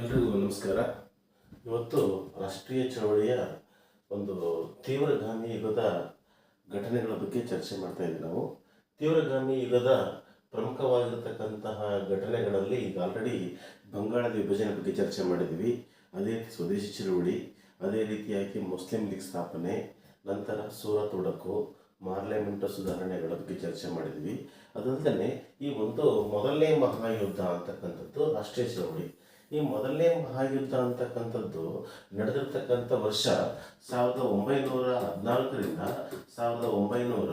ಎಲ್ರಿಗೂ ನಮಸ್ಕಾರ. ಇವತ್ತು ರಾಷ್ಟ್ರೀಯ ಚಳವಳಿಯ ಒಂದು ತೀವ್ರಗಾಮಿ ಯುಗದ ಘಟನೆಗಳ ಬಗ್ಗೆ ಚರ್ಚೆ ಮಾಡ್ತಾ ಇದ್ದೀವಿ ನಾವು. ತೀವ್ರಗಾಮಿ ಯುಗದ ಪ್ರಮುಖವಾಗಿರ್ತಕ್ಕಂತಹ ಘಟನೆಗಳಲ್ಲಿ ಈಗ ಆಲ್ರೆಡಿ ಬಂಗಾಳದ ವಿಭಜನೆ ಬಗ್ಗೆ ಚರ್ಚೆ ಮಾಡಿದ್ದೀವಿ. ಅದೇ ರೀತಿ ಸ್ವದೇಶಿ ಚಳವಳಿ, ಅದೇ ರೀತಿಯಾಗಿ ಮುಸ್ಲಿಂ ಲೀಗ್ ಸ್ಥಾಪನೆ, ನಂತರ ಸೂರತ್ ಒಡಕು ಮಾರ್ಲೆಮೆಂಟ್ ಸುಧಾರಣೆಗಳ ಬಗ್ಗೆ ಚರ್ಚೆ ಮಾಡಿದ್ವಿ ಅದಲ್ಲದೆ ಈ ಒಂದು ಮೊದಲನೇ ಮಹಾಯುದ್ಧ ಅಂತಕ್ಕಂಥದ್ದು ರಾಷ್ಟ್ರೀಯ ಚಳವಳಿ. ಈ ಮೊದಲನೇ ಮಹಾಯುದ್ಧ ಅಂತಕ್ಕಂಥದ್ದು ನಡೆದಿರ್ತಕ್ಕಂಥ ವರ್ಷ ಸಾವಿರದ ಒಂಬೈನೂರ ಹದಿನಾಲ್ಕರಿಂದ ಸಾವಿರದ ಒಂಬೈನೂರ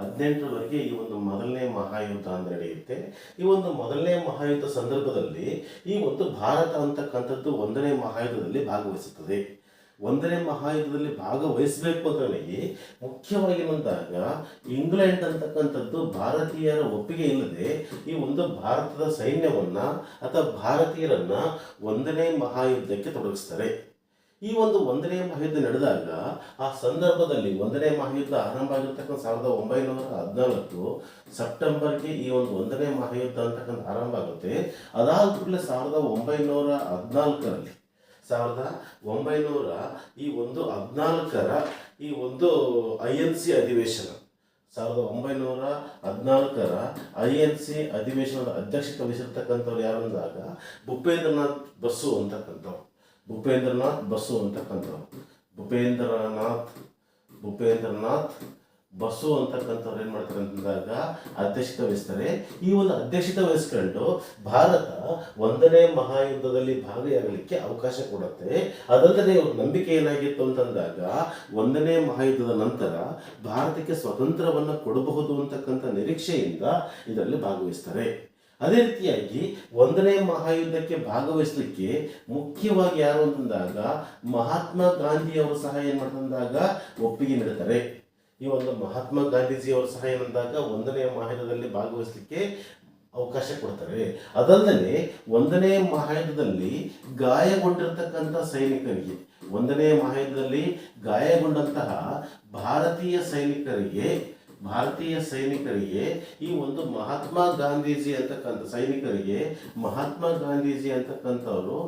ಹದಿನೆಂಟರವರೆಗೆ ಈ ಒಂದು ಮೊದಲನೇ ಮಹಾಯುದ್ಧ ಅಂತ ನಡೆಯುತ್ತೆ. ಈ ಒಂದು ಮೊದಲನೇ ಮಹಾಯುದ್ಧ ಸಂದರ್ಭದಲ್ಲಿ ಈ ಒಂದು ಭಾರತ ಅಂತಕ್ಕಂಥದ್ದು ಒಂದನೇ ಮಹಾಯುದ್ಧದಲ್ಲಿ ಭಾಗವಹಿಸುತ್ತದೆ. ಒಂದನೇ ಮಹಾಯುದ್ಧದಲ್ಲಿ ಭಾಗವಹಿಸಬೇಕು ಅಂತೇಳಿ ಮುಖ್ಯವಾಗಿ ಬಂದಾಗ ಇಂಗ್ಲೆಂಡ್ ಅಂತಕ್ಕಂಥದ್ದು ಭಾರತೀಯರ ಒಪ್ಪಿಗೆ ಇಲ್ಲದೆ ಈ ಒಂದು ಭಾರತದ ಸೈನ್ಯವನ್ನ ಅಥವಾ ಭಾರತೀಯರನ್ನ ಒಂದನೇ ಮಹಾಯುದ್ಧಕ್ಕೆ ತೊಡಗಿಸ್ತಾರೆ. ಈ ಒಂದು ಒಂದನೇ ಮಹಾಯುದ್ಧ ನಡೆದಾಗ ಆ ಸಂದರ್ಭದಲ್ಲಿ ಒಂದನೇ ಮಹಾಯುದ್ಧ ಆರಂಭ ಆಗಿರ್ತಕ್ಕಂಥ ಸಾವಿರದ ಒಂಬೈನೂರ ಹದಿನಾಲ್ಕು ಸೆಪ್ಟೆಂಬರ್ಗೆ ಈ ಒಂದು ಒಂದನೇ ಮಹಾಯುದ್ಧ ಅಂತಕ್ಕಂಥ ಆರಂಭ ಆಗುತ್ತೆ. ಅದಾದ ಕೂಡಲೇ ಸಾವಿರದ ಒಂಬೈನೂರ ಹದಿನಾಲ್ಕರಲ್ಲಿ ಸಾವಿರದ ಒಂಬೈನೂರ ಈ ಒಂದು ಹದಿನಾಲ್ಕರ ಈ ಒಂದು ಐ ಎನ್ ಸಿ ಅಧಿವೇಶನ. ಸಾವಿರದ ಒಂಬೈನೂರ ಹದಿನಾಲ್ಕರ ಐ ಎನ್ ಸಿ ಅಧಿವೇಶನದ ಅಧ್ಯಕ್ಷತೆ ವಹಿಸಿರ್ತಕ್ಕಂಥವ್ರು ಯಾರು ಅಂದಾಗ ಭೂಪೇಂದ್ರನಾಥ್ ಬಸ್ಸು ಅಂತಕ್ಕಂಥವ್ರು. ಭೂಪೇಂದ್ರನಾಥ್ ಬಸ್ಸು ಅಂತಕ್ಕಂಥವ್ರು. ಭೂಪೇಂದ್ರನಾಥ್ ಭೂಪೇಂದ್ರನಾಥ್ ಬಸ್ಸು ಅಂತಕ್ಕಂಥವ್ರು ಏನು ಮಾಡ್ತಾರೆ ಅಂತಂದಾಗ ಅಧ್ಯಕ್ಷತೆ ವಹಿಸ್ತಾರೆ. ಈ ಒಂದು ಅಧ್ಯಕ್ಷತೆ ವಹಿಸ್ಕೊಂಡು ಭಾರತ ಒಂದನೇ ಮಹಾಯುದ್ಧದಲ್ಲಿ ಭಾಗಿಯಾಗಲಿಕ್ಕೆ ಅವಕಾಶ ಕೊಡುತ್ತೆ. ಅದಲ್ಲದೆ ನಂಬಿಕೆ ಏನಾಗಿತ್ತು ಅಂತಂದಾಗ ಒಂದನೇ ಮಹಾಯುದ್ಧದ ನಂತರ ಭಾರತಕ್ಕೆ ಸ್ವತಂತ್ರವನ್ನು ಕೊಡಬಹುದು ಅಂತಕ್ಕಂಥ ನಿರೀಕ್ಷೆಯಿಂದ ಇದರಲ್ಲಿ ಭಾಗವಹಿಸ್ತಾರೆ. ಅದೇ ರೀತಿಯಾಗಿ ಒಂದನೇ ಮಹಾಯುದ್ಧಕ್ಕೆ ಭಾಗವಹಿಸಲಿಕ್ಕೆ ಮುಖ್ಯವಾಗಿ ಯಾರು ಅಂತಂದಾಗ ಮಹಾತ್ಮ ಗಾಂಧಿಯವರು ಸಹ ಏನು ಮಾಡ್ತಂದಾಗ ಒಪ್ಪಿಗೆ ನೀಡ್ತಾರೆ. ಈ ಒಂದು ಮಹಾತ್ಮ ಗಾಂಧೀಜಿಯವರು ಸಹ ಏನಂದಾಗ ಒಂದನೇ ಮಹಾಯುದ್ಧದಲ್ಲಿ ಭಾಗವಹಿಸಲಿಕ್ಕೆ ಅವಕಾಶ ಕೊಡ್ತಾರೆ. ಅದಲ್ಲದೆ ಒಂದನೇ ಮಹಾಯುದ್ಧದಲ್ಲಿ ಗಾಯಗೊಂಡಿರತಕ್ಕಂಥ ಸೈನಿಕರಿಗೆ, ಒಂದನೇ ಮಹಾಯುದ್ಧದಲ್ಲಿ ಗಾಯಗೊಂಡಂತಹ ಭಾರತೀಯ ಸೈನಿಕರಿಗೆ ಭಾರತೀಯ ಸೈನಿಕರಿಗೆ, ಈ ಒಂದು ಮಹಾತ್ಮ ಗಾಂಧೀಜಿ ಅಂತಕ್ಕಂಥ ಸೈನಿಕರಿಗೆ, ಮಹಾತ್ಮ ಗಾಂಧೀಜಿ ಅಂತಕ್ಕಂಥವರು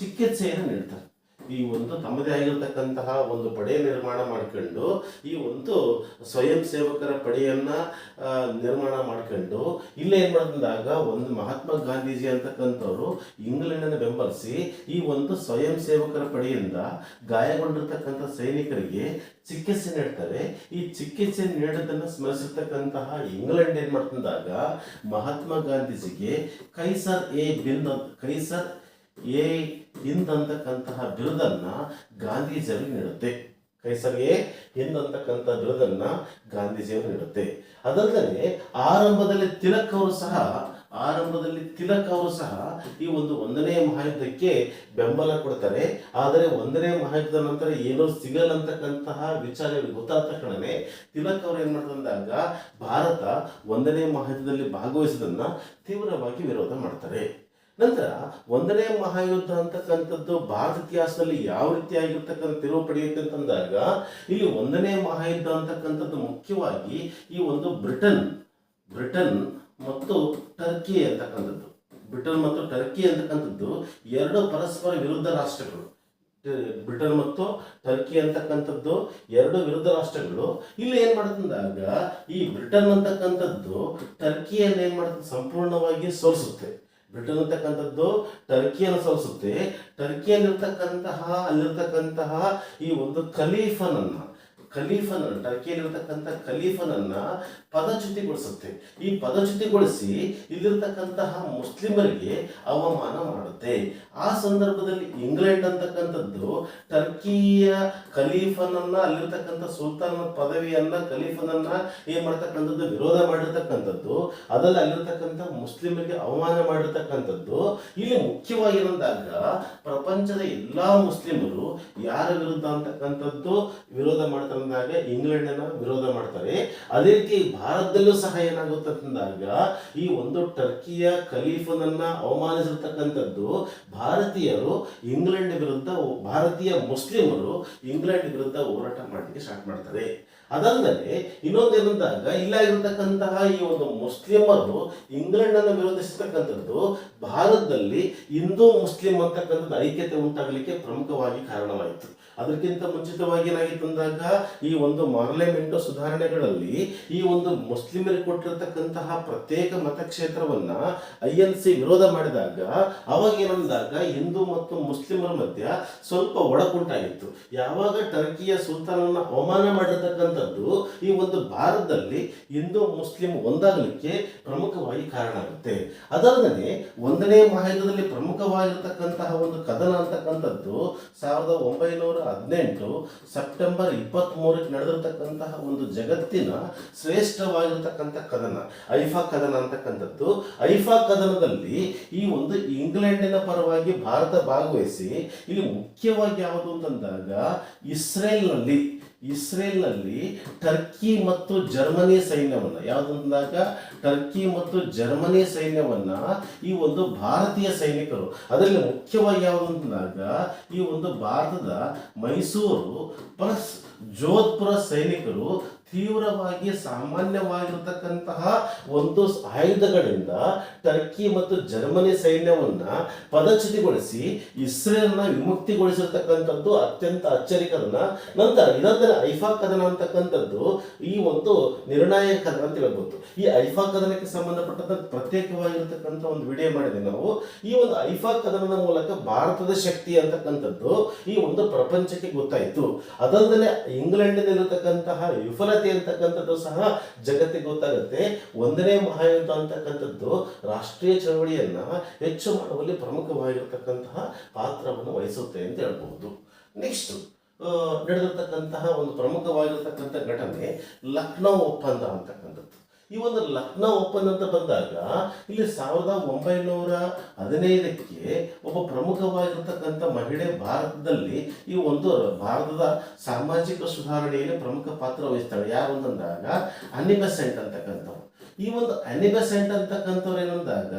ಚಿಕಿತ್ಸೆಯನ್ನು ನೀಡ್ತಾರೆ. ಈ ಒಂದು ತಮ್ಮದೇ ಆಗಿರ್ತಕ್ಕಂತಹ ಒಂದು ಪಡೆ ನಿರ್ಮಾಣ ಮಾಡ್ಕೊಂಡು, ಈ ಒಂದು ಸ್ವಯಂ ಸೇವಕರ ಪಡೆಯನ್ನ ನಿರ್ಮಾಣ ಮಾಡ್ಕೊಂಡು, ಇಲ್ಲೇ ಏನು ಮಾಡಿದಾಗ ಒಂದು ಮಹಾತ್ಮ ಗಾಂಧೀಜಿ ಅಂತಕ್ಕಂಥವ್ರು ಇಂಗ್ಲೆಂಡನ್ನು ಬೆಂಬಲಿಸಿ, ಈ ಒಂದು ಸ್ವಯಂ ಸೇವಕರ ಪಡೆಯಿಂದ ಗಾಯಗೊಂಡಿರ್ತಕ್ಕಂಥ ಸೈನಿಕರಿಗೆ ಚಿಕಿತ್ಸೆ ನೀಡ್ತಾರೆ. ಈ ಚಿಕಿತ್ಸೆ ನೀಡೋದನ್ನು ಸ್ಮರಿಸಿರ್ತಕ್ಕಂತಹ ಇಂಗ್ಲೆಂಡ್ ಏನು ಮಾಡ್ತಂದಾಗ ಮಹಾತ್ಮ ಗಾಂಧೀಜಿಗೆ ಕೈಸರ್ ಎ ಬಿನ್ ಕೈಸರ್ ಎ ಹಿಂದಂತಕ್ಕಂತಹ ಬಿರುದನ್ನು ಗಾಂಧೀಜಿಯವರು ನೀಡುತ್ತೆ. ಕೈಸರ್ಗೆ ಹಿಂದ್ ಅಂತಕ್ಕಂಥ ಬಿರುದನ್ನ ಗಾಂಧೀಜಿಯವರು ನೀಡುತ್ತೆ. ಅದಲ್ಲದೆ ಆರಂಭದಲ್ಲಿ ತಿಲಕ್ ಅವರು ಸಹ, ಆರಂಭದಲ್ಲಿ ತಿಲಕ್ ಅವರು ಸಹ ಈ ಒಂದು ಒಂದನೇ ಮಹಾಯುದ್ಧಕ್ಕೆ ಬೆಂಬಲ ಕೊಡ್ತಾರೆ. ಆದರೆ ಒಂದನೇ ಮಹಾಯುದ್ಧ ನಂತರ ಏನೋ ಸಿಗಲ್ಲ ಅಂತಕ್ಕಂತಹ ವಿಚಾರ ಗೊತ್ತಾದ ತಕ್ಷಣವೇ ತಿಲಕ್ ಅವರು ಏನ್ ಮಾಡ್ತಂದಾಗ ಭಾರತ ಒಂದನೇ ಮಹಾಯುದ್ಧದಲ್ಲಿ ಭಾಗವಹಿಸೋದನ್ನ ತೀವ್ರವಾಗಿ ವಿರೋಧ ಮಾಡ್ತಾರೆ. ನಂತರ ಒಂದನೇ ಮಹಾಯುದ್ಧ ಅಂತಕ್ಕಂಥದ್ದು ಭಾರತ ಇತಿಹಾಸದಲ್ಲಿ ಯಾವ ರೀತಿಯಾಗಿರ್ತಕ್ಕಂಥ ತಿರುವು ಪಡೆಯುತ್ತೆ ಅಂತಂದಾಗ ಇಲ್ಲಿ ಒಂದನೇ ಮಹಾಯುದ್ಧ ಅಂತಕ್ಕಂಥದ್ದು ಮುಖ್ಯವಾಗಿ ಈ ಒಂದು ಬ್ರಿಟನ್ ಬ್ರಿಟನ್ ಮತ್ತು ಟರ್ಕಿ ಅಂತಕ್ಕಂಥದ್ದು. ಬ್ರಿಟನ್ ಮತ್ತು ಟರ್ಕಿ ಅಂತಕ್ಕಂಥದ್ದು ಎರಡು ಪರಸ್ಪರ ವಿರುದ್ಧ ರಾಷ್ಟ್ರಗಳು. ಬ್ರಿಟನ್ ಮತ್ತು ಟರ್ಕಿ ಅಂತಕ್ಕಂಥದ್ದು ಎರಡು ವಿರುದ್ಧ ರಾಷ್ಟ್ರಗಳು. ಇಲ್ಲಿ ಏನ್ ಮಾಡುತ್ತಂದಾಗ ಈ ಬ್ರಿಟನ್ ಅಂತಕ್ಕಂಥದ್ದು ಟರ್ಕಿಯನ್ನು ಏನ್ ಮಾಡುತ್ತೆ ಸಂಪೂರ್ಣವಾಗಿ ಸೋಲಿಸುತ್ತೆ ಬ್ರಿಟನ್ ಅಂತಕ್ಕಂಥದ್ದು ಟರ್ಕಿಯನ್ನು ಸೋಲಿಸುತ್ತೆ ಟರ್ಕಿಯಲ್ಲಿರ್ತಕ್ಕಂತಹ ಅಲ್ಲಿರ್ತಕ್ಕಂತಹ ಈ ಒಂದು ಖಲೀಫನನ್ನ ಖಲೀಫನ ಟರ್ಕಿಯಲ್ಲಿರ್ತಕ್ಕಂಥ ಖಲೀಫನನ್ನ ಪದಚ್ಯುತಿಗೊಳಿಸುತ್ತೆ. ಈ ಪದಚ್ಯುತಿಗೊಳಿಸಿ ಇಲ್ಲಿರ್ತಕ್ಕಂತಹ ಮುಸ್ಲಿಮರಿಗೆ ಅವಮಾನ ಮಾಡುತ್ತೆ. ಆ ಸಂದರ್ಭದಲ್ಲಿ ಇಂಗ್ಲೆಂಡ್ ಅಂತಕ್ಕಂಥದ್ದು ಟರ್ಕಿಯ ಖಲೀಫನನ್ನ, ಅಲ್ಲಿರ್ತಕ್ಕಂಥ ಸುಲ್ತಾನ ಪದವಿಯನ್ನ, ಖಲೀಫನನ್ನ ಏನ್ ಮಾಡ್ತಕ್ಕಂಥದ್ದು, ವಿರೋಧ ಮಾಡಿರ್ತಕ್ಕಂಥದ್ದು ಅದಲ್ಲ ಅಲ್ಲಿರ್ತಕ್ಕಂಥ ಮುಸ್ಲಿಮರಿಗೆ ಅವಮಾನ ಮಾಡಿರ್ತಕ್ಕಂಥದ್ದು, ಇಲ್ಲಿ ಮುಖ್ಯವಾಗಿ ಬಂದಾಗ ಪ್ರಪಂಚದ ಎಲ್ಲಾ ಮುಸ್ಲಿಮರು ಯಾರ ವಿರುದ್ಧ ಅಂತಕ್ಕಂಥದ್ದು ವಿರೋಧ ಮಾಡ್ತಾರೆ ಅಂದಾಗ ಇಂಗ್ಲೆಂಡನ್ನು ವಿರೋಧ ಮಾಡ್ತಾರೆ. ಅದೇ ರೀತಿ ಭಾರತದಲ್ಲೂ ಸಹ ಏನಾಗುತ್ತೆ ಅಂತಂದಾಗ, ಈ ಒಂದು ಟರ್ಕಿಯ ಖಲೀಫನನ್ನ ಅವಮಾನಿಸಿರ್ತಕ್ಕಂಥದ್ದು ಭಾರತೀಯರು ಇಂಗ್ಲೆಂಡ್ ವಿರುದ್ಧ ಭಾರತೀಯ ಮುಸ್ಲಿಮರು ಇಂಗ್ಲೆಂಡ್ ವಿರುದ್ಧ ಹೋರಾಟ ಮಾಡಲಿಕ್ಕೆ ಸ್ಟಾರ್ಟ್ ಮಾಡ್ತಾರೆ. ಅದಲ್ಲದೆ, ಇನ್ನೊಂದೇನಂದಾಗ, ಇಲ್ಲಾಗಿರ್ತಕ್ಕಂತಹ ಈ ಒಂದು ಮುಸ್ಲಿಮರು ಇಂಗ್ಲೆಂಡ್ ಅನ್ನು ವಿರೋಧಿಸತಕ್ಕಂಥದ್ದು ಭಾರತದಲ್ಲಿ ಹಿಂದೂ ಮುಸ್ಲಿಂ ಅಂತಕ್ಕಂಥದ್ದು ಐಕ್ಯತೆ ಉಂಟಾಗಲಿಕ್ಕೆ ಪ್ರಮುಖವಾಗಿ ಕಾರಣವಾಯಿತು. ಅದಕ್ಕಿಂತ ಮುಂಚಿತವಾಗಿ ಏನಾಗಿತ್ತು ಅಂದಾಗ ಈ ಒಂದು ಮಾರ್ಲಿಮೆಂಟ್ ಸುಧಾರಣೆಗಳಲ್ಲಿ ಈ ಒಂದು ಮುಸ್ಲಿಮರಿಗೆ ಕೊಟ್ಟಿರತಕ್ಕಂತಹ ಪ್ರತ್ಯೇಕ ಮತಕ್ಷೇತ್ರವನ್ನ ಐ ಎನ್ ಸಿ ವಿರೋಧ ಮಾಡಿದಾಗ, ಅವಾಗ ಏನಂದಾಗ ಹಿಂದೂ ಮತ್ತು ಮುಸ್ಲಿಮರ ಮಧ್ಯ ಸ್ವಲ್ಪ ಒಡಕುಂಟಾಗಿತ್ತು. ಯಾವಾಗ ಟರ್ಕಿಯ ಸುಲ್ತಾನನ ಅವಮಾನ ಮಾಡಿರ್ತಕ್ಕಂಥದ್ದು ಈ ಒಂದು ಭಾರತದಲ್ಲಿ ಹಿಂದೂ ಮುಸ್ಲಿಂ ಒಂದಾಗಲಿಕ್ಕೆ ಪ್ರಮುಖವಾಗಿ ಕಾರಣ ಆಗುತ್ತೆ. ಅದಲ್ಲದೆ ಒಂದನೇ ಮಹಾಯುದ್ಧದಲ್ಲಿ ಪ್ರಮುಖವಾಗಿರ್ತಕ್ಕಂತಹ ಒಂದು ಕದನ ಅಂತಕ್ಕಂಥದ್ದು ಸಾವಿರದ ಒಂಬೈನೂರ ಹದಿನೆಂಟು ಸೆಪ್ಟೆಂಬರ್ ಇಪ್ಪತ್ತ್ ಮೂರಕ್ಕೆ ನಡೆದಿರ್ತಕ್ಕಂತಹ ಒಂದು ಜಗತ್ತಿನ ಶ್ರೇಷ್ಠವಾಗಿರ್ತಕ್ಕಂಥ ಕದನ, ಐಫಾ ಕದನ ಅಂತಕ್ಕಂಥದ್ದು. ಐಫಾ ಕದನದಲ್ಲಿ ಈ ಒಂದು ಇಂಗ್ಲೆಂಡಿನ ಪರವಾಗಿ ಭಾರತ ಭಾಗವಹಿಸಿ, ಇಲ್ಲಿ ಮುಖ್ಯವಾಗಿ ಯಾವುದು ಅಂತಂದಾಗ ಇಸ್ರೇಲ್ನಲ್ಲಿ ಇಸ್ರೇಲ್ನಲ್ಲಿ ಟರ್ಕಿ ಮತ್ತು ಜರ್ಮನಿ ಸೈನ್ಯವನ್ನ, ಯಾವುದಂದಾಗ? ಟರ್ಕಿ ಮತ್ತು ಜರ್ಮನಿ ಸೈನ್ಯವನ್ನ ಈ ಒಂದು ಭಾರತೀಯ ಸೈನಿಕರು, ಅದರಲ್ಲಿ ಮುಖ್ಯವಾಗಿ ಯಾವುದಂದಾಗ ಈ ಒಂದು ಭಾರತದ ಮೈಸೂರು ಪ್ಲಸ್ ಜೋಧ್ಪುರ ಸೈನಿಕರು ತೀವ್ರವಾಗಿ ಸಾಮಾನ್ಯವಾಗಿರ್ತಕ್ಕಂತಹ ಒಂದು ಆಯುಧಗಳಿಂದ ಟರ್ಕಿ ಮತ್ತು ಜರ್ಮನಿ ಸೈನ್ಯವನ್ನ ಪದಚ್ಯುತಿಗೊಳಿಸಿ ಇಸ್ರೇಲ್ನ ವಿಮುಕ್ತಿಗೊಳಿಸಿರ್ತಕ್ಕಂಥದ್ದು ಅತ್ಯಂತ ಅಚ್ಚರಿಕದನ ನಂತರ ಇದಲ್ಲದೆ ಐಫಾ ಕದನ ಅಂತಕ್ಕಂಥದ್ದು ಈ ಒಂದು ನಿರ್ಣಾಯಕ ಕದನ ಅಂತ ಹೇಳ್ಬೋದು. ಈ ಐಫಾ ಕದನಕ್ಕೆ ಸಂಬಂಧಪಟ್ಟಂತ ಪ್ರತ್ಯೇಕವಾಗಿರ್ತಕ್ಕಂಥ ಒಂದು ವಿಡಿಯೋ ಮಾಡಿದೆ ನಾವು. ಈ ಒಂದು ಐಫಾ ಕದನದ ಮೂಲಕ ಭಾರತದ ಶಕ್ತಿ ಅಂತಕ್ಕಂಥದ್ದು ಈ ಒಂದು ಪ್ರಪಂಚಕ್ಕೆ ಗೊತ್ತಾಯಿತು. ಅದಲ್ಲದೆ ಇಂಗ್ಲೆಂಡಿನಲ್ಲಿರತಕ್ಕಂತಹ ವಿಫಲತೆ ಅಂತಕ್ಕಂಥದ್ದು ಸಹ ಜಗತ್ತಿಗೆ ಗೊತ್ತಾಗುತ್ತೆ. ಒಂದನೇ ಮಹಾಯುದ್ಧ ಅಂತಕ್ಕಂಥದ್ದು ರಾಷ್ಟ್ರೀಯ ಚಳವಳಿಯನ್ನ ಹೆಚ್ಚು ಮಾಡುವಲ್ಲಿ ಪ್ರಮುಖವಾಗಿರತಕ್ಕಂತಹ ಪಾತ್ರವನ್ನು ವಹಿಸುತ್ತೆ ಅಂತ ಹೇಳ್ಬಹುದು ನೆಕ್ಸ್ಟ್ ನಡೆದಿರ್ತಕ್ಕಂತಹ ಒಂದು ಪ್ರಮುಖವಾಗಿರ್ತಕ್ಕಂಥ ಘಟನೆ ಲಕ್ನೋ ಒಪ್ಪಂದ ಅಂತಕ್ಕಂಥದ್ದು. ಈ ಒಂದು ಲಕ್ನೋ ಒಪ್ಪಂದ ಅಂತ ಬಂದಾಗ ಇಲ್ಲಿ ಸಾವಿರದ ಒಂಬೈನೂರ ಹದಿನೈದಕ್ಕೆ ಒಬ್ಬ ಪ್ರಮುಖವಾಗಿರ್ತಕ್ಕಂಥ ಮಹಿಳೆ ಭಾರತದಲ್ಲಿ ಈ ಒಂದು ಭಾರತದ ಸಾಮಾಜಿಕ ಸುಧಾರಣೆಯಲ್ಲಿ ಪ್ರಮುಖ ಪಾತ್ರ ವಹಿಸ್ತಾಳೆ. ಯಾರು ಅಂತಂದಾಗ ಅನಿಬಸೆಂಟ್ ಅಂತಕ್ಕಂಥವ್ರು. ಈ ಒಂದು ಅನಿಬಸೆಂಟ್ ಅಂತಕ್ಕಂಥವ್ರು ಏನಂದಾಗ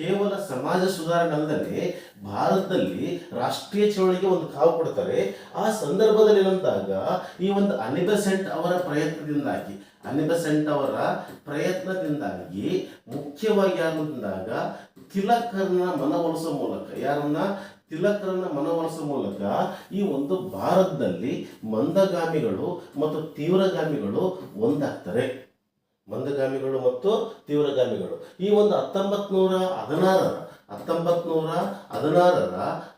ಕೇವಲ ಸಮಾಜ ಸುಧಾರಣೆ ಅಲ್ಲದೆ ಭಾರತದಲ್ಲಿ ರಾಷ್ಟ್ರೀಯ ಚಳವಳಿಗೆ ಒಂದು ಕಾವು ಕೊಡ್ತಾರೆ. ಆ ಸಂದರ್ಭದಲ್ಲಿ ಏನಂದಾಗ ಈ ಒಂದು ಅನಿಬಸೆಂಟ್ ಅವರ ಪ್ರಯತ್ನದಿಂದಾಗಿ ಅನಿಬೆಸೆಂಟ್ ಅವರ ಪ್ರಯತ್ನದಿಂದಾಗಿ ಮುಖ್ಯವಾಗಿ ಯಾರು ಅಂತಂದಾಗ ತಿಲಕರನ್ನ ಮನವೊಲಿಸೋ ಮೂಲಕ, ಯಾರನ್ನ? ತಿಲಕರನ್ನ ಮನವೊಲಿಸುವ ಮೂಲಕ ಈ ಒಂದು ಭಾರತದಲ್ಲಿ ಮಂದಗಾಮಿಗಳು ಮತ್ತು ತೀವ್ರಗಾಮಿಗಳು ಒಂದಾಗ್ತಾರೆ. ಮಂದಗಾಮಿಗಳು ಮತ್ತು ತೀವ್ರಗಾಮಿಗಳು. ಈ ಒಂದು ಹತ್ತೊಂಬತ್ ನೂರ ಹದಿನಾರರ ಹತ್ತೊಂಬತ್ ನೂರ ಹದಿನಾರರ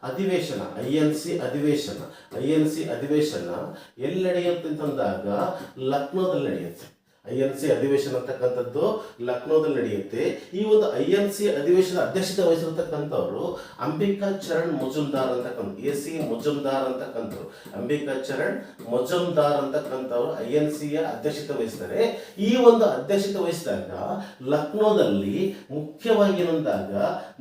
ಅಧಿವೇಶನ, ಐ ಎನ್ ಸಿ ಅಧಿವೇಶನ, ಐ ಎನ್ ಸಿ ಅಧಿವೇಶನ ಎಲ್ಲಿ ನಡೆಯುತ್ತೆ ಅಂತಂದಾಗ ಲಕ್ನೋದಲ್ಲಿ ನಡೆಯುತ್ತೆ ಐ ಎನ್ ಸಿ ಅಧಿವೇಶನ ಅಂತಕ್ಕಂಥದ್ದು ಲಕ್ನೋದಲ್ಲಿ ನಡೆಯುತ್ತೆ. ಈ ಒಂದು ಐ ಎನ್ ಸಿ ಅಧಿವೇಶನ ಅಧ್ಯಕ್ಷತೆ ವಹಿಸಿರ್ತಕ್ಕಂಥವ್ರು ಅಂಬಿಕಾ ಚರಣ್ ಮುಜುಮ್ದಾರ್ ಅಂತಕ್ಕಂಥ, ಎ ಸಿ ಮುಜುಮ್ದಾರ್ ಅಂತಕ್ಕಂಥವ್ರು. ಅಂಬಿಕಾ ಚರಣ್ ಮುಜುಮ್ದಾರ್ ಅಂತಕ್ಕಂಥವ್ರು ಐ ಎನ್ ಸಿಯ ಅಧ್ಯಕ್ಷತೆ ವಹಿಸ್ತಾರೆ. ಈ ಒಂದು ಅಧ್ಯಕ್ಷತೆ ವಹಿಸಿದಾಗ ಲಕ್ನೋದಲ್ಲಿ ಮುಖ್ಯವಾಗಿ ಏನಂದಾಗ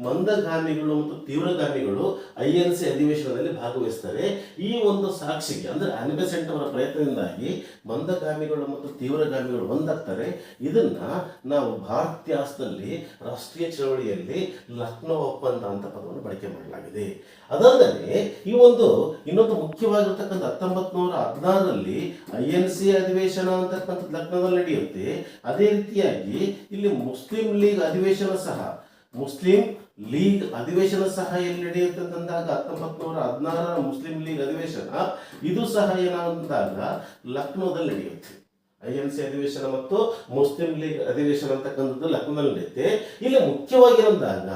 ಮಂದಗಾಮಿಗಳು ಮತ್ತು ತೀವ್ರಗಾಮಿಗಳು ಐ ಎನ್ ಸಿ ಅಧಿವೇಶನದಲ್ಲಿ ಭಾಗವಹಿಸ್ತಾರೆ. ಈ ಒಂದು ಸಾಕ್ಷಿಗೆ, ಅಂದ್ರೆ ಅನಿಬೆಸೆಂಟ್ ಅವರ ಪ್ರಯತ್ನದಿಂದಾಗಿ ಮಂದಗಾಮಿಗಳು ಮತ್ತು ತೀವ್ರಗಾಮಿಗಳು ಒಂದಾಗ್ತಾರೆ ಇದನ್ನ ನಾವು ಭಾರತೀಯಾಸದಲ್ಲಿ ರಾಷ್ಟ್ರೀಯ ಚಳವಳಿಯಲ್ಲಿ ಲಕ್ನೋ ಒಪ್ಪಂದ ಅಂತ ಪದವನ್ನು ಬಳಕೆ ಮಾಡಲಾಗಿದೆ. ಅದಲ್ಲದೆ ಈ ಒಂದು ಇನ್ನೊಂದು ಮುಖ್ಯವಾಗಿರ್ತಕ್ಕಂಥ ಹತ್ತೊಂಬತ್ ನೂರ ಹದಿನಾರರಲ್ಲಿ ಐ ಎನ್ ಸಿ ಅಧಿವೇಶನ ಅಂತಕ್ಕಂಥ ಲಕ್ನೋದಲ್ಲಿ ನಡೆಯುತ್ತೆ. ಅದೇ ರೀತಿಯಾಗಿ ಇಲ್ಲಿ ಮುಸ್ಲಿಂ ಲೀಗ್ ಅಧಿವೇಶನ ಸಹ, ಮುಸ್ಲಿಂ ಲೀಗ್ ಅಧಿವೇಶನ ಸಹ ಎಲ್ಲಿ ನಡೆಯುತ್ತೆ ಅಂತಂದಾಗ ಹತ್ತೊಂಬತ್ ನೂರ ಹದಿನಾರರ ಮುಸ್ಲಿಂ ಲೀಗ್ ಅಧಿವೇಶನ, ಇದು ಸಹ ಏನಾದಂದಾಗ ಲಕ್ನೋದಲ್ಲಿ ನಡೆಯುತ್ತೆ. ಐ ಸಿ ಅಧಿವೇಶನ ಮತ್ತು ಮುಸ್ಲಿಂ ಲೀಗ್ ಅಧಿವೇಶನ ಅಂತಕ್ಕಂಥದ್ದು ಲಕ್ನೋದಲ್ಲಿ ನಡೆಯುತ್ತೆ ಇಲ್ಲಿ ಮುಖ್ಯವಾಗಿ ಏನಂದಾಗ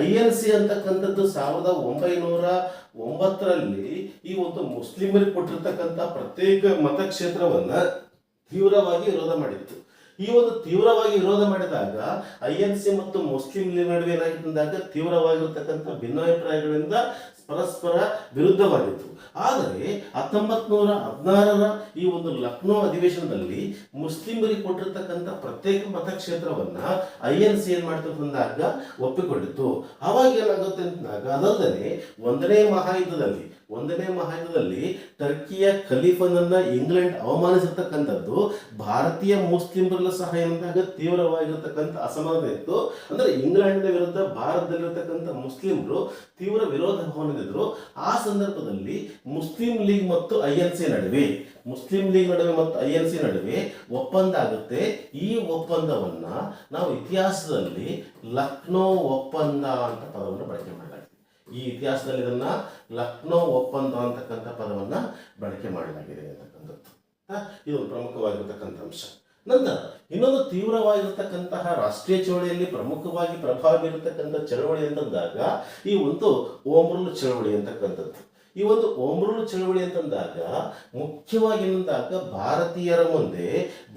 ಐ ಎನ್ ಸಿ ಅಂತಕ್ಕಂಥದ್ದು ಸಾವಿರದ ಒಂಬೈನೂರ ಒಂಬತ್ತರಲ್ಲಿ ಈ ಒಂದು ಮುಸ್ಲಿಮರಿಗೆ ಕೊಟ್ಟಿರ್ತಕ್ಕಂಥ ಪ್ರತ್ಯೇಕ ಮತಕ್ಷೇತ್ರವನ್ನ ತೀವ್ರವಾಗಿ ವಿರೋಧ ಮಾಡಿತ್ತು. ಈ ಒಂದು ತೀವ್ರವಾಗಿ ವಿರೋಧ ಮಾಡಿದಾಗ ಐ ಎನ್ ಸಿ ಮತ್ತು ಮುಸ್ಲಿಂ ಲೀಗ್ ನಡುವೆ ಏನಾಗಿದ್ದಾಗ ತೀವ್ರವಾಗಿರ್ತಕ್ಕಂಥ ಭಿನ್ನಾಭಿಪ್ರಾಯಗಳಿಂದ ಪರಸ್ಪರ ವಿರುದ್ಧವಾಗಿತ್ತು. ಆದರೆ ಹತ್ತೊಂಬತ್ ನೂರ ಹದಿನಾರರ ಈ ಒಂದು ಲಕ್ನೋ ಅಧಿವೇಶನದಲ್ಲಿ ಮುಸ್ಲಿಮರಿಗೆ ಕೊಟ್ಟಿರ್ತಕ್ಕಂಥ ಪ್ರತ್ಯೇಕ ಮತಕ್ಷೇತ್ರವನ್ನ ಐ ಎನ್ ಸಿ ಏನ್ ಅಂದಾಗ ಒಪ್ಪಿಕೊಂಡಿತ್ತು. ಅವಾಗ ಏನಾಗುತ್ತೆ ಅಂತಂದಾಗ ಅದಲ್ಲದೆ ಒಂದನೇ ಮಹಾಯುದ್ಧದಲ್ಲಿ ಒಂದನೇ ಮಹಾಯುದ್ಧದಲ್ಲಿ ಟರ್ಕಿಯ ಖಲೀಫನನ್ನ ಇಂಗ್ಲೆಂಡ್ ಅವಮಾನಿಸಿರ್ತಕ್ಕಂಥದ್ದು, ಭಾರತೀಯ ಮುಸ್ಲಿಮರಲ್ಲೂ ಸಹ ಎಂದಾಗ ತೀವ್ರವಾಗಿರ್ತಕ್ಕಂಥ ಅಸಮಾಧಾನ ಇತ್ತು. ಅಂದ್ರೆ ಇಂಗ್ಲೆಂಡ್ ವಿರುದ್ಧ ಭಾರತದಲ್ಲಿರತಕ್ಕಂಥ ಮುಸ್ಲಿಮರು ತೀವ್ರ ವಿರೋಧ ಹೊಂದಿದ್ರು. ಆ ಸಂದರ್ಭದಲ್ಲಿ ಮುಸ್ಲಿಂ ಲೀಗ್ ಮತ್ತು ಐ ಎನ್ ಸಿ ನಡುವೆ, ಮುಸ್ಲಿಂ ಲೀಗ್ ನಡುವೆ ಮತ್ತು ಐ ಎನ್ ಸಿ ನಡುವೆ ಒಪ್ಪಂದ ಆಗುತ್ತೆ. ಈ ಒಪ್ಪಂದವನ್ನ ನಾವು ಇತಿಹಾಸದಲ್ಲಿ ಲಕ್ನೋ ಒಪ್ಪಂದ ಅಂತ ಪದವನ್ನು ಬಳಕೆ ಮಾಡಲಾಗಿದೆ ಈ ಇತಿಹಾಸದಲ್ಲಿ ಇದನ್ನ ಲಕ್ನೋ ಒಪ್ಪಂದ ಅಂತಕ್ಕಂಥ ಪದವನ್ನ ಬಳಕೆ ಮಾಡಲಾಗಿದೆ ಅಂತಕ್ಕಂಥದ್ದು. ಇದು ಪ್ರಮುಖವಾಗಿರ್ತಕ್ಕಂಥ ಅಂಶ. ನಂತರ, ಇನ್ನೊಂದು ತೀವ್ರವಾಗಿರ್ತಕ್ಕಂತಹ ರಾಷ್ಟ್ರೀಯ ಚಳವಳಿಯಲ್ಲಿ ಪ್ರಮುಖವಾಗಿ ಪ್ರಭಾವ ಬೀರತಕ್ಕಂಥ ಚಳವಳಿ ಅಂತಂದಾಗ ಈ ಒಂದು ಓಮರ್ಲು ಚಳವಳಿ ಅಂತಕ್ಕಂಥದ್ದು. ಈ ಒಂದು ಓಮ್ರೂಲ್ ಚಳವಳಿ ಅಂತಂದಾಗ ಮುಖ್ಯವಾಗಿ ಏನಂದಾಗ ಭಾರತೀಯರ ಮುಂದೆ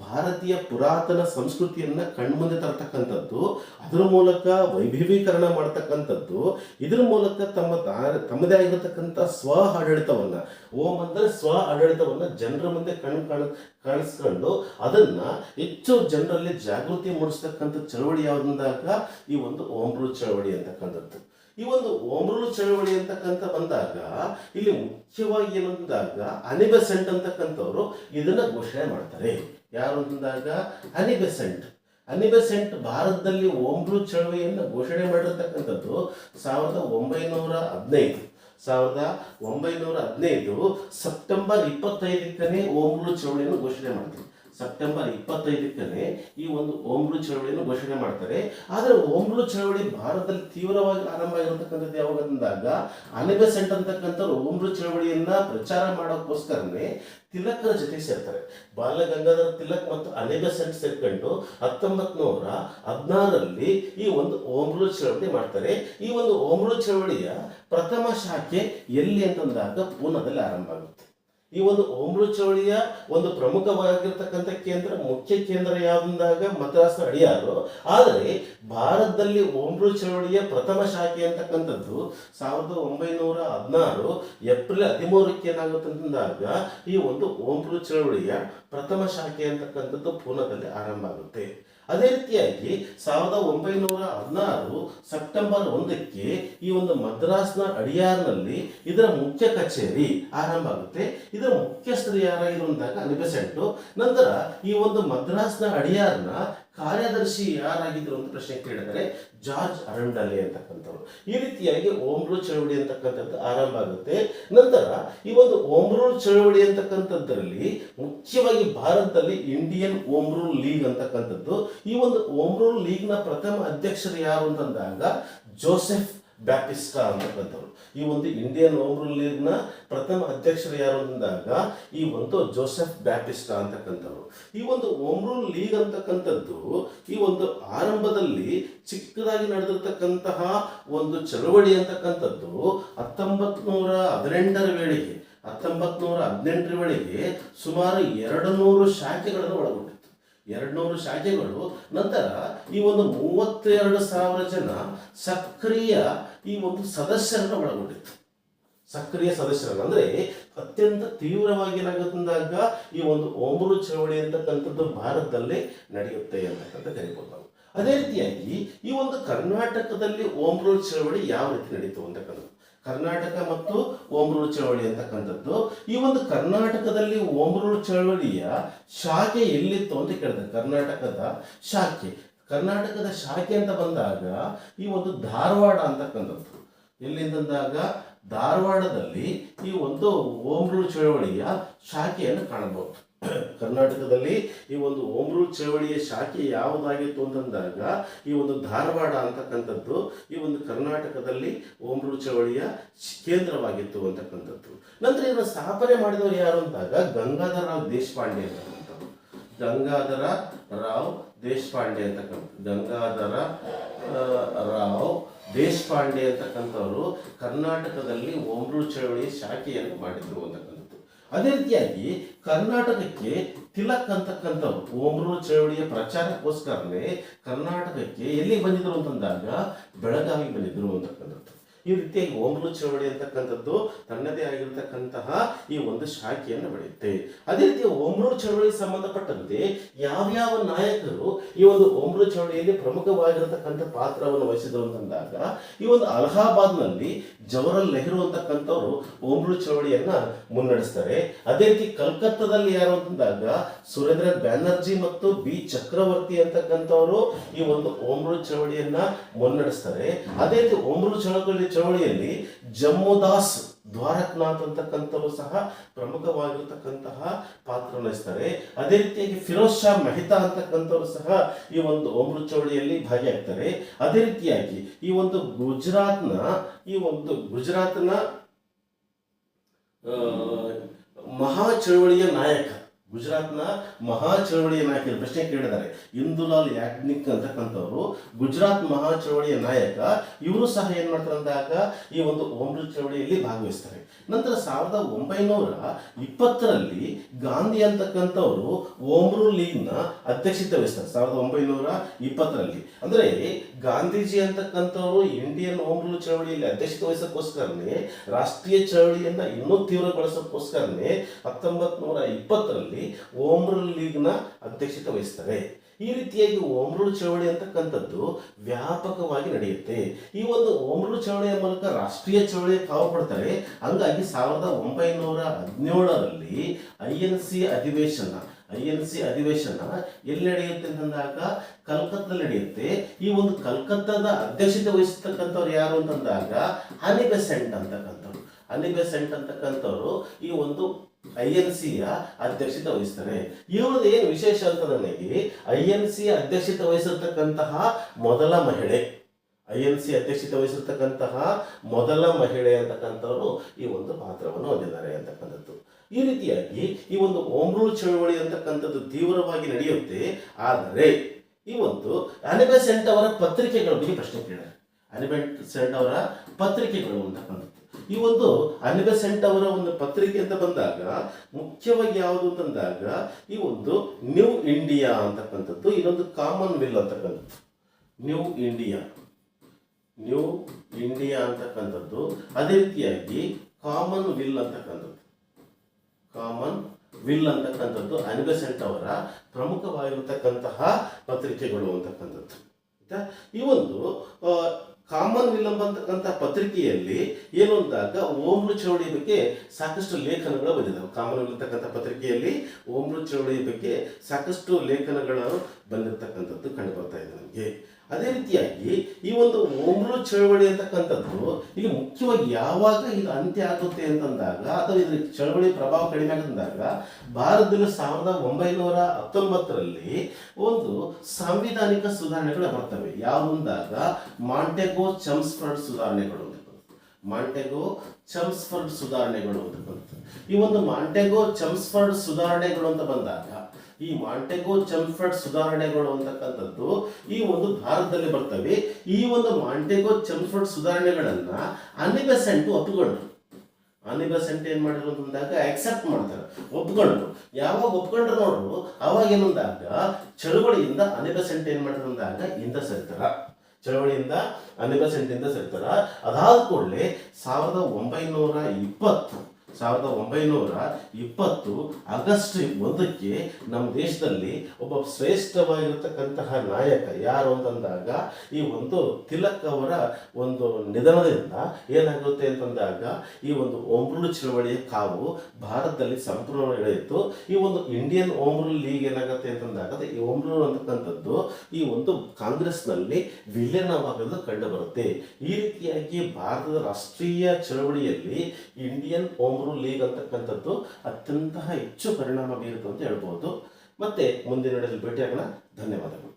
ಭಾರತೀಯ ಪುರಾತನ ಸಂಸ್ಕೃತಿಯನ್ನ ಕಣ್ಮುಂದೆ ತರತಕ್ಕಂಥದ್ದು, ಅದರ ಮೂಲಕ ವೈಭವೀಕರಣ ಮಾಡತಕ್ಕಂಥದ್ದು, ಇದರ ಮೂಲಕ ತಮ್ಮ ತಮ್ಮದೇ ಆಗಿರತಕ್ಕಂಥ ಸ್ವ ಆಡಳಿತವನ್ನ, ಓಂ ಅಂದ್ರೆ ಸ್ವ ಆಡಳಿತವನ್ನ ಜನರ ಮುಂದೆ ಕಣ್ ಕಾಣ, ಕಾಣಿಸ್ಕೊಂಡು ಅದನ್ನ ಹೆಚ್ಚು ಜನರಲ್ಲಿ ಜಾಗೃತಿ ಮೂಡಿಸ್ತಕ್ಕಂಥ ಚಳವಳಿ ಯಾವುದಂದಾಗ ಈ ಒಂದು ಓಮ್ರೂಲ್ ಚಳವಳಿ ಅಂತಕ್ಕಂಥದ್ದು. ಈ ಒಂದು ಓಮ್ರೂಲ್ ಚಳವಳಿ ಅಂತಕ್ಕಂಥ ಬಂದಾಗ, ಇಲ್ಲಿ ಮುಖ್ಯವಾಗಿ ಏನಂದಾಗ, ಅನಿಬೆಸೆಂಟ್ ಅಂತಕ್ಕಂಥವ್ರು ಇದನ್ನ ಘೋಷಣೆ ಮಾಡ್ತಾರೆ. ಯಾರು ಅಂತಂದಾಗ? ಅನಿಬೆಸೆಂಟ್. ಅನಿಬೆಸೆಂಟ್ ಭಾರತದಲ್ಲಿ ಓಮ್ರು ಚಳವಳಿಯನ್ನು ಘೋಷಣೆ ಮಾಡಿರ್ತಕ್ಕಂಥದ್ದು ಸಾವಿರದ ಒಂಬೈನೂರ ಹದಿನೈದು. ಸಾವಿರದ ಒಂಬೈನೂರ ಹದಿನೈದು ಸೆಪ್ಟೆಂಬರ್ ಇಪ್ಪತ್ತೈದಕ್ಕನೇ ಓಮ್ರು ಚಳವಳಿಯನ್ನು ಘೋಷಣೆ ಮಾಡ್ತಾರೆ. ಸೆಪ್ಟೆಂಬರ್ ಇಪ್ಪತ್ತೈದಕ್ಕನೇ ಈ ಒಂದು ಓಮ್ರು ಚಳವಳಿಯನ್ನು ಘೋಷಣೆ ಮಾಡ್ತಾರೆ. ಆದರೆ ಓಮ್ರು ಚಳವಳಿ ಭಾರತದಲ್ಲಿ ತೀವ್ರವಾಗಿ ಆರಂಭ ಆಗಿರತಕ್ಕಂಥದ್ದು ಯಾವಾಗ ಅಂದಾಗ ಅನಿಬೆಸೆಂಟ್ ಅಂತಕ್ಕಂಥವ್ರು ಓಮ್ರು ಚಳವಳಿಯನ್ನ ಪ್ರಚಾರ ಮಾಡೋಕ್ಕೋಸ್ಕರನೇ ತಿಲಕರ ಜೊತೆ ಸೇರ್ತಾರೆ. ಬಾಲ ಗಂಗಾಧರ ತಿಲಕ್ ಮತ್ತು ಅನಿಬೆಸೆಂಟ್ ಸೇರ್ಕೊಂಡು ಹತ್ತೊಂಬತ್ತು ನೂರ ಹದಿನಾರರಲ್ಲಿ ಈ ಒಂದು ಓಮ್ರು ಚಳವಳಿ ಮಾಡ್ತಾರೆ. ಈ ಒಂದು ಓಮ್ರು ಚಳವಳಿಯ ಪ್ರಥಮ ಶಾಖೆ ಎಲ್ಲಿ ಅಂತಂದಾಗ ಪೂನಾದಲ್ಲಿ ಆರಂಭ ಆಗುತ್ತೆ. ಈ ಒಂದು ಓಮ್ರು ಚೌಳಿಯ ಒಂದು ಪ್ರಮುಖವಾಗಿರ್ತಕ್ಕಂಥ ಕೇಂದ್ರ, ಮುಖ್ಯ ಕೇಂದ್ರ ಯಾವುದಂದಾಗ ಮದ್ರಾಸ್ ಅಡಿಯಾರು. ಆದರೆ ಭಾರತದಲ್ಲಿ ಓಮ್ರು ಚಳವಳಿಯ ಪ್ರಥಮ ಶಾಖೆ ಅಂತಕ್ಕಂಥದ್ದು ಸಾವಿರದ ಒಂಬೈನೂರ ಹದಿನಾರು, ಏಪ್ರಿಲ್ ಹದಿಮೂರಕ್ಕೆ ಏನಾಗುತ್ತೆ ಅಂತಂದಾಗ ಈ ಒಂದು ಓಮ್ರು ಚಳವಳಿಯ ಪ್ರಥಮ ಶಾಖೆ ಅಂತಕ್ಕಂಥದ್ದು ಪೂನಾದಲ್ಲಿ ಆರಂಭ ಆಗುತ್ತೆ. ಅದೇ ರೀತಿಯಾಗಿ ಸಾವಿರದ ಒಂಬೈನೂರ ಹದಿನಾರು ಸೆಪ್ಟೆಂಬರ್ ಒಂದಕ್ಕೆ ಈ ಒಂದು ಮದ್ರಾಸ್ನ ಅಡಿಯಾರ್ನಲ್ಲಿ ಇದರ ಮುಖ್ಯ ಕಚೇರಿ ಆರಂಭ ಆಗುತ್ತೆ. ಇದರ ಮುಖ್ಯಸ್ಥರು ಯಾರಾಗಿರುವಂತಹ ಅನಿಬೆಸೆಂಟು ನಂತರ ಈ ಒಂದು ಮದ್ರಾಸ್ನ ಅಡಿಯಾರ್ನ ಕಾರ್ಯದರ್ಶಿ ಯಾರಾಗಿದ್ರು ಅಂತ ಪ್ರಶ್ನೆ ಕೇಳಿದರೆ ಜಾರ್ಜ್ ಅರಂಡಲೆ ಅಂತಕ್ಕಂಥವ್ರು. ಈ ರೀತಿಯಾಗಿ ಓಮ್ರೂ ಚಳವಳಿ ಅಂತಕ್ಕಂಥದ್ದು ಆರಂಭ ಆಗುತ್ತೆ. ನಂತರ ಈ ಒಂದು ಓಮ್ರೂ ಚಳವಳಿ ಅಂತಕ್ಕಂಥದ್ದರಲ್ಲಿ ಮುಖ್ಯವಾಗಿ ಭಾರತದಲ್ಲಿ ಇಂಡಿಯನ್ ಓಮ್ರೂಲ್ ಲೀಗ್ ಅಂತಕ್ಕಂಥದ್ದು. ಈ ಒಂದು ಓಮ್ರೂಲ್ ಲೀಗ್ನ ಪ್ರಥಮ ಅಧ್ಯಕ್ಷರು ಯಾರು ಅಂತಂದಾಗ ಜೋಸೆಫ್ ಬ್ಯಾಪಿಸ್ಟಾ ಅಂತಕ್ಕಂಥವ್ರು ಈ ಒಂದು ಇಂಡಿಯನ್ ಓಮ್ರೂಲ್ ಲೀಗ್ನ ಪ್ರಥಮ ಅಧ್ಯಕ್ಷರು ಯಾರು ಅಂದಾಗ, ಈ ಒಂದು ಜೋಸೆಫ್ ಬ್ಯಾಪಿಸ್ಟಾ ಅಂತಕ್ಕಂಥವ್ರು ಈ ಒಂದು ಓಮ್ರೂಲ್ ಲೀಗ್ ಅಂತಕ್ಕಂಥದ್ದು, ಈ ಒಂದು ಆರಂಭದಲ್ಲಿ ಚಿಕ್ಕದಾಗಿ ನಡೆದಿರ್ತಕ್ಕಂತಹ ಒಂದು ಚಳವಳಿ ಅಂತಕ್ಕಂಥದ್ದು ಹತ್ತೊಂಬತ್ ನೂರ ಹದಿನೆಂಟರ ವೇಳೆಗೆ ಹತ್ತೊಂಬತ್ ನೂರ ಹದಿನೆಂಟರ ವೇಳೆಗೆ ಸುಮಾರು ಎರಡು ನೂರು ಶಾಖೆಗಳನ್ನು ಒಳಗೊಂಡಿತ್ತು. ಎರಡು ನೂರು ಶಾಖೆಗಳು. ನಂತರ ಈ ಒಂದು ಮೂವತ್ತೆರಡು ಸಾವಿರ ಜನ ಸಕ್ರಿಯ ಈ ಒಂದು ಸದಸ್ಯರನ್ನು ಒಳಗೊಂಡಿತ್ತು. ಸಕ್ರಿಯ ಸದಸ್ಯರನ್ನು. ಅಂದ್ರೆ ಅತ್ಯಂತ ತೀವ್ರವಾಗಿ ಏನಾಗುತ್ತಂದಾಗ ಈ ಒಂದು ಓಮರು ಚಳವಳಿ ಅಂತಕ್ಕಂಥದ್ದು ಭಾರತದಲ್ಲಿ ನಡೆಯುತ್ತೆ ಅಂತಕ್ಕಂಥ ಕರಿಬೋದು ನಾವು. ಅದೇ ರೀತಿಯಾಗಿ ಈ ಒಂದು ಕರ್ನಾಟಕದಲ್ಲಿ ಓಮ್ರೂಲ್ ಚಳವಳಿ ಯಾವ ರೀತಿ ನಡೀತು ಅಂತಕ್ಕಂಥದ್ದು. ಕರ್ನಾಟಕ ಮತ್ತು ಓಮ್ರೂರು ಚಳವಳಿ ಅಂತಕ್ಕಂಥದ್ದು ಈ ಒಂದು ಕರ್ನಾಟಕದಲ್ಲಿ ಓಮ್ರೂರು ಚಳವಳಿಯ ಶಾಖೆ ಎಲ್ಲಿತ್ತು ಅಂತ ಕೇಳಿದೆ ಕರ್ನಾಟಕದ ಶಾಖೆ. ಕರ್ನಾಟಕದ ಶಾಖೆ ಅಂತ ಬಂದಾಗ ಈ ಒಂದು ಧಾರವಾಡ ಅಂತಕ್ಕಂಥದ್ದು ಎಲ್ಲಿಂದಾಗ ಧಾರವಾಡದಲ್ಲಿ ಈ ಒಂದು ಓಮ್ರೂರು ಚಳವಳಿಯ ಶಾಖೆಯನ್ನು ಕಾಣಬಹುದು. ಕರ್ನಾಟಕದಲ್ಲಿ ಈ ಒಂದು ಓಮ್ರು ಚಳವಳಿಯ ಶಾಖೆ ಯಾವುದಾಗಿತ್ತು ಅಂತಂದಾಗ ಈ ಒಂದು ಧಾರವಾಡ ಅಂತಕ್ಕಂಥದ್ದು ಈ ಒಂದು ಕರ್ನಾಟಕದಲ್ಲಿ ಓಮ್ರು ಚಳವಳಿಯ ಕೇಂದ್ರವಾಗಿತ್ತು ಅಂತಕ್ಕಂಥದ್ದು. ನಂತರ ಇದನ್ನು ಸ್ಥಾಪನೆ ಮಾಡಿದವರು ಯಾರು ಅಂದಾಗ ಗಂಗಾಧರ ರಾವ್ ದೇಶಪಾಂಡೆ ಅಂತಕ್ಕಂಥದ್ದು ಗಂಗಾಧರ ರಾವ್ ದೇಶಪಾಂಡೆ ಅಂತಕ್ಕಂಥ ಗಂಗಾಧರ ರಾವ್ ದೇಶಪಾಂಡೆ ಅಂತಕ್ಕಂಥವರು ಕರ್ನಾಟಕದಲ್ಲಿ ಓಮ್ರು ಚಳವಳಿಯ ಶಾಖೆಯನ್ನು ಮಾಡಿದ್ರು ಅಂತಕ್ಕಂಥದ್ದು. ಅದೇ ರೀತಿಯಾಗಿ ಕರ್ನಾಟಕಕ್ಕೆ ತಿಲಕ್ ಅಂತಕ್ಕಂಥವ್ರು ಓಮರು ಚಳವಳಿಯ ಪ್ರಚಾರಕ್ಕೋಸ್ಕರನೇ ಕರ್ನಾಟಕಕ್ಕೆ ಎಲ್ಲಿ ಬಂದಿದ್ರು ಅಂತಂದಾಗ ಬೆಳಗಾವಿ ಬಂದಿದ್ರು ಅಂತಕ್ಕಂಥದ್ದು. ಈ ರೀತಿಯಾಗಿ ಓಮ್ಲು ಚಳವಳಿ ಅಂತಕ್ಕಂಥದ್ದು ತನ್ನದೇ ಆಗಿರತಕ್ಕಂತಹ ಈ ಒಂದು ಶಾಖೆಯನ್ನು ಬೆಳೆಯುತ್ತೆ. ಅದೇ ರೀತಿ ಓಮ್ರು ಚಳವಳಿ ಸಂಬಂಧಪಟ್ಟಂತೆ ಸಂಬಂಧಪಟ್ಟಂತೆ ಯಾವ್ಯಾವ ನಾಯಕರು ಈ ಒಂದು ಓಮ್ರು ಚಳವಳಿಯಲ್ಲಿ ಪ್ರಮುಖವಾಗಿರತಕ್ಕಂಥ ಪಾತ್ರವನ್ನು ವಹಿಸಿದರು ಅಂತಂದಾಗ, ಈ ಒಂದು ಅಲಹಾಬಾದ್ನಲ್ಲಿ ಜವಹರ್ಲಾಲ್ ನೆಹರು ಅಂತಕ್ಕಂಥವ್ರು ಓಮ್ರು ಚಳವಳಿಯನ್ನ ಮುನ್ನಡೆಸ್ತಾರೆ. ಅದೇ ರೀತಿ ಕಲ್ಕತ್ತಾದಲ್ಲಿ ಯಾರು ಅಂತಂದಾಗ, ಸುರೇಂದ್ರ ಬ್ಯಾನರ್ಜಿ ಮತ್ತು ಬಿ ಚಕ್ರವರ್ತಿ ಅಂತಕ್ಕಂಥವರು ಈ ಒಂದು ಓಮ್ರು ಚಳವಳಿಯನ್ನ ಮುನ್ನಡೆಸ್ತಾರೆ. ಅದೇ ರೀತಿ ಓಮ್ ರೂಲ್ ಚಳವಳಿ ಚಳವಳಿಯಲ್ಲಿ ಜಮ್ಮುದಾಸ್ ದ್ವಾರಕ್ನಾಥ್ ಅಂತಕ್ಕಂಥವರು ಸಹ ಪ್ರಮುಖವಾಗಿರತಕ್ಕಂತಹ ಪಾತ್ರ ವಹಿಸ್ತಾರೆ. ಅದೇ ರೀತಿಯಾಗಿ ಫಿರೋಜ್ ಶಾ ಮೆಹ್ತಾ ಅಂತಕ್ಕಂಥವರು ಸಹ ಈ ಒಂದು ಅಮೃತ ಚೌಳಿಯಲ್ಲಿ ಭಾಗಿಯಾಗ್ತಾರೆ. ಅದೇ ರೀತಿಯಾಗಿ ಈ ಒಂದು ಗುಜರಾತ್ನ, ಈ ಒಂದು ಗುಜರಾತ್ನ ಮಹಾ ಚಳವಳಿಯ ನಾಯಕ ಗುಜರಾತ್ನ ಮಹಾ ಚಳವಳಿಯ ನಾಯಕ ಪ್ರಶ್ನೆ ಕೇಳಿದ್ದಾರೆ. ಇಂದುಲಾಲ್ ಯಾಜ್ನಿಕ್ ಅಂತಕ್ಕಂಥವ್ರು ಗುಜರಾತ್ ಮಹಾ ಚಳವಳಿಯ ನಾಯಕ, ಇವರು ಸಹ ಏನ್ ಮಾಡ್ತಾರೆ ಅಂದಾಗ ಈ ಒಂದು ಓಮ್ರು ಚಳವಳಿಯಲ್ಲಿ ಭಾಗವಹಿಸ್ತಾರೆ. ನಂತರ ಸಾವಿರದ ಒಂಬೈನೂರ ಇಪ್ಪತ್ತರಲ್ಲಿ ಗಾಂಧಿ ಅಂತಕ್ಕಂಥವ್ರು ಓಮ್ರು ಲೀಗ್ನ ಅಧ್ಯಕ್ಷತೆ ವಹಿಸ್ತಾರೆ, ಸಾವಿರದ ಒಂಬೈನೂರ ಇಪ್ಪತ್ತರಲ್ಲಿ. ಅಂದ್ರೆ ಗಾಂಧೀಜಿ ಅಂತಕ್ಕಂಥವ್ರು ಇಂಡಿಯನ್ ಓಮ್ರು ಚಳವಳಿಯಲ್ಲಿ ಅಧ್ಯಕ್ಷತೆ ವಹಿಸೋಕ್ಕೋಸ್ಕರನೇ, ರಾಷ್ಟ್ರೀಯ ಚಳವಳಿಯನ್ನ ಇನ್ನೂ ತೀವ್ರಗೊಳಿಸೋಕ್ಕೋಸ್ಕರನೇ ಹತ್ತೊಂಬತ್ ನೂರ ಇಪ್ಪತ್ತರಲ್ಲಿ ಓಮ್ ರೂಲ್ ಲೀಗ್ನ ಅಧ್ಯಕ್ಷತೆ ವಹಿಸ್ತಾರೆ ಈ ರೀತಿಯಾಗಿ ಓಮ್ರೂಲ್ ಚಳವಳಿ ಅಂತಕ್ಕಂಥದ್ದು ವ್ಯಾಪಕವಾಗಿ ನಡೆಯುತ್ತೆ. ಈ ಒಂದು ಓಮ್ರೂಲ್ ಚಳವಳಿಯ ಮೂಲಕ ರಾಷ್ಟ್ರೀಯ ಚಳವಳಿಯ ಕಾವು ಪಡ್ತಾರೆ ಹಂಗಾಗಿ ಸಾವಿರದ ಒಂಬೈನೂರ ಹದಿನೇಳರಲ್ಲಿ ಐ ಎನ್ ಸಿ ಅಧಿವೇಶನ, ಐ ಎನ್ ಸಿ ಅಧಿವೇಶನ ಎಲ್ಲಿ ನಡೆಯುತ್ತೆ ಅಂತಂದಾಗ ಕಲ್ಕತ್ತಾದಲ್ಲಿ ನಡೆಯುತ್ತೆ. ಈ ಒಂದು ಕಲ್ಕತ್ತಾದ ಅಧ್ಯಕ್ಷತೆ ವಹಿಸತಕ್ಕಂಥವ್ರು ಯಾರು ಅಂತಂದಾಗ ಹನಿಬೆಸೆಂಟ್ ಅಂತಕ್ಕಂಥವ್ರು. ಅನಿಬೆಸೆಂಟ್ ಅಂತಕ್ಕಂಥವ್ರು ಈ ಒಂದು ಐ ಎನ್ ಸಿಯ ಅಧ್ಯಕ್ಷತೆ ವಹಿಸ್ತಾರೆ. ಇವ್ರದ್ದು ಏನು ವಿಶೇಷ ಅಂತ ನನಗೆ ಐ ಎನ್ ಸಿ ಅಧ್ಯಕ್ಷತೆ ವಹಿಸಿರ್ತಕ್ಕಂತಹ ಮೊದಲ ಮಹಿಳೆ. ಐ ಎನ್ ಸಿ ಅಧ್ಯಕ್ಷತೆ ವಹಿಸಿರ್ತಕ್ಕಂತಹ ಮೊದಲ ಮಹಿಳೆ ಅಂತಕ್ಕಂಥವರು ಈ ಒಂದು ಪಾತ್ರವನ್ನು ಹೊಂದಿದ್ದಾರೆ ಅಂತಕ್ಕಂಥದ್ದು. ಈ ರೀತಿಯಾಗಿ ಈ ಒಂದು ಓಮ್ರೂಲ್ ಚಳುವಳಿ ಅಂತಕ್ಕಂಥದ್ದು ತೀವ್ರವಾಗಿ ನಡೆಯುತ್ತೆ. ಆದರೆ ಈ ಒಂದು ಅನಿಬೆಸೆಂಟ್ ಅವರ ಪತ್ರಿಕೆಗಳ ಬಗ್ಗೆ ಪ್ರಶ್ನೆ ಕೇಳಿದ್ದಾರೆ ಅನಿಬೆಸೆಂಟ್ ಅವರ ಪತ್ರಿಕೆಗಳು ಅಂತಕ್ಕಂಥದ್ದು. ಈ ಒಂದು ಅನಿಬೆಸೆಂಟ್ ಅವರ ಒಂದು ಪತ್ರಿಕೆ ಅಂತ ಬಂದಾಗ, ಮುಖ್ಯವಾಗಿ ಯಾವುದು ಅಂತಂದಾಗ, ಈ ಒಂದು ನ್ಯೂ ಇಂಡಿಯಾ ಅಂತಕ್ಕಂಥದ್ದು, ಇನ್ನೊಂದು ಕಾಮನ್ ವಿಲ್ ಅಂತಕ್ಕಂಥದ್ದು. ನ್ಯೂ ಇಂಡಿಯಾ ನ್ಯೂ ಇಂಡಿಯಾ ಅಂತಕ್ಕಂಥದ್ದು, ಅದೇ ರೀತಿಯಾಗಿ ಕಾಮನ್ ವಿಲ್ ಅಂತಕ್ಕಂಥದ್ದು. ಕಾಮನ್ ವಿಲ್ ಅಂತಕ್ಕಂಥದ್ದು ಅನಿಬೆಸೆಂಟ್ ಅವರ ಪ್ರಮುಖವಾಗಿರತಕ್ಕಂತಹ ಪತ್ರಿಕೆಗಳು ಅಂತಕ್ಕಂಥದ್ದು? ಈ ಒಂದು ಕಾಮನ್ ವಿಲ್ ಅಂತಕ್ಕಂಥ ಪತ್ರಿಕೆಯಲ್ಲಿ ಏನು ಅಂದಾಗ ಓಮ್ರು ಚೌಡಿ ಬಗ್ಗೆ ಸಾಕಷ್ಟು ಲೇಖನಗಳು ಬಂದಿದ್ದಾವೆ ಕಾಮನ್ ಅಂತಕ್ಕಂಥ ಪತ್ರಿಕೆಯಲ್ಲಿ ಓಮ್ರು ಚೌಡಿ ಬಗ್ಗೆ ಸಾಕಷ್ಟು ಲೇಖನಗಳು ಬಂದಿರತಕ್ಕಂಥದ್ದು ಕಂಡು ಬರ್ತಾ ಇದೆ ನಮಗೆ. ಅದೇ ರೀತಿಯಾಗಿ ಈ ಒಂದು ಓಮ್ರು ಚಳವಳಿ ಅಂತಕ್ಕಂಥದ್ದು ಇಲ್ಲಿ ಮುಖ್ಯವಾಗಿ ಯಾವಾಗ ಇದು ಅಂತ್ಯ ಆಗುತ್ತೆ ಅಂತಂದಾಗ, ಅಥವಾ ಇದ್ರ ಚಳವಳಿ ಪ್ರಭಾವ ಕಡಿಮೆ ಆಗಂದಾಗ ಭಾರತದಲ್ಲಿ ಸಾವಿರದ ಒಂಬೈನೂರ ಹತ್ತೊಂಬತ್ತರಲ್ಲಿ ಒಂದು ಸಾಂವಿಧಾನಿಕ ಸುಧಾರಣೆಗಳು ಬರ್ತವೆ. ಯಾವಂದಾಗ ಮಾಂಟೆಗೋ ಚಮ್ಸ್ಫರ್ಡ್ ಸುಧಾರಣೆಗಳು ಮಾಂಟೆಗೋ ಚಮ್ಸ್ಫರ್ಡ್ ಸುಧಾರಣೆಗಳು ಅಂತ ಬಂತು ಈ ಒಂದು ಮಾಂಟೆಗೋ ಚಮ್ಸ್ಫರ್ಡ್ ಸುಧಾರಣೆಗಳು ಅಂತ ಬಂದಾಗ ಈ ಮಾಂಟೆಗೋ ಚಮ್ಸ್ಫರ್ಡ್ ಸುಧಾರಣೆಗಳು ಅಂತಕ್ಕಂಥದ್ದು ಈ ಒಂದು ಭಾರತದಲ್ಲಿ ಬರ್ತವೆ. ಈ ಒಂದು ಮಾಂಟೆಗೋ ಚಮ್ಸ್ಫರ್ಡ್ ಸುಧಾರಣೆಗಳನ್ನ ಅನಿಬೆಸೆಂಟ್ ಒಪ್ಪಿಕೊಂಡ್ರು. ಅನಿಬೆಸೆಂಟ್ ಏನ್ ಮಾಡಿದ್ರು ಅಂತಂದಾಗ ಅಕ್ಸೆಪ್ಟ್ ಮಾಡ್ತಾರೆ. ಒಪ್ಕೊಂಡ್ರು ಯಾವಾಗ ಒಪ್ಕೊಂಡ್ರು ನೋಡ್ರು? ಅವಾಗ ಏನಂದಾಗ ಚಳುವಳಿಯಿಂದ ಅನಿಬೆಸೆಂಟ್ ಏನ್ ಮಾಡಿದ್ರು ಅಂದಾಗ ಇಂದ ಸರಿತಾರ. ಚಳವಳಿಯಿಂದ ಅನಿಬೆಸೆಂಟ್ ಇಂದ ಸರಿತಾರ. ಅದಾದ ಕೂಡಲೇ ಸಾವಿರದ ಒಂಬೈನೂರ ಇಪ್ಪತ್ತು ಸಾವಿರದ ಒಂಬೈನೂರ ಇಪ್ಪತ್ತು ಆಗಸ್ಟ್ ಒಂದಕ್ಕೆ ನಮ್ಮ ದೇಶದಲ್ಲಿ ಒಬ್ಬ ಶ್ರೇಷ್ಠವಾಗಿರತಕ್ಕಂತಹ ನಾಯಕ ಯಾರು ಅಂತಂದಾಗ ಈ ಒಂದು ತಿಲಕ್ ಅವರ ಒಂದು ನಿಧನದಿಂದ ಏನಾಗುತ್ತೆ ಅಂತಂದಾಗ ಈ ಒಂದು ಓಮ್ರುಳು ಚಳವಳಿಯ ಕಾವು ಭಾರತದಲ್ಲಿ ಸಂಪೂರ್ಣ ನಡೆಯಿತು ಈ ಒಂದು ಇಂಡಿಯನ್ ಓಮ್ರು ಲೀಗ್ ಏನಾಗುತ್ತೆ ಅಂತಂದಾಗ ಈ ಓಮ್ರುಲ್ ಅಂತಕ್ಕಂಥದ್ದು ಈ ಒಂದು ಕಾಂಗ್ರೆಸ್ನಲ್ಲಿ ವಿಲೀನವಾಗೋದು ಕಂಡುಬರುತ್ತೆ. ಈ ರೀತಿಯಾಗಿ ಭಾರತದ ರಾಷ್ಟ್ರೀಯ ಚಳವಳಿಯಲ್ಲಿ ಇಂಡಿಯನ್ ಓಮ್ ರೂಲ್ ಲೀಗ್ ಅಂತಕ್ಕಂಥದ್ದು ಅತ್ಯಂತ ಹೆಚ್ಚು ಪರಿಣಾಮ ಬೀರಿತು ಅಂತ ಹೇಳ್ಬೋದು. ಮತ್ತೆ ಮುಂದಿನ ಭೇಟಿಯಾಗೋಣ. ಧನ್ಯವಾದಗಳು.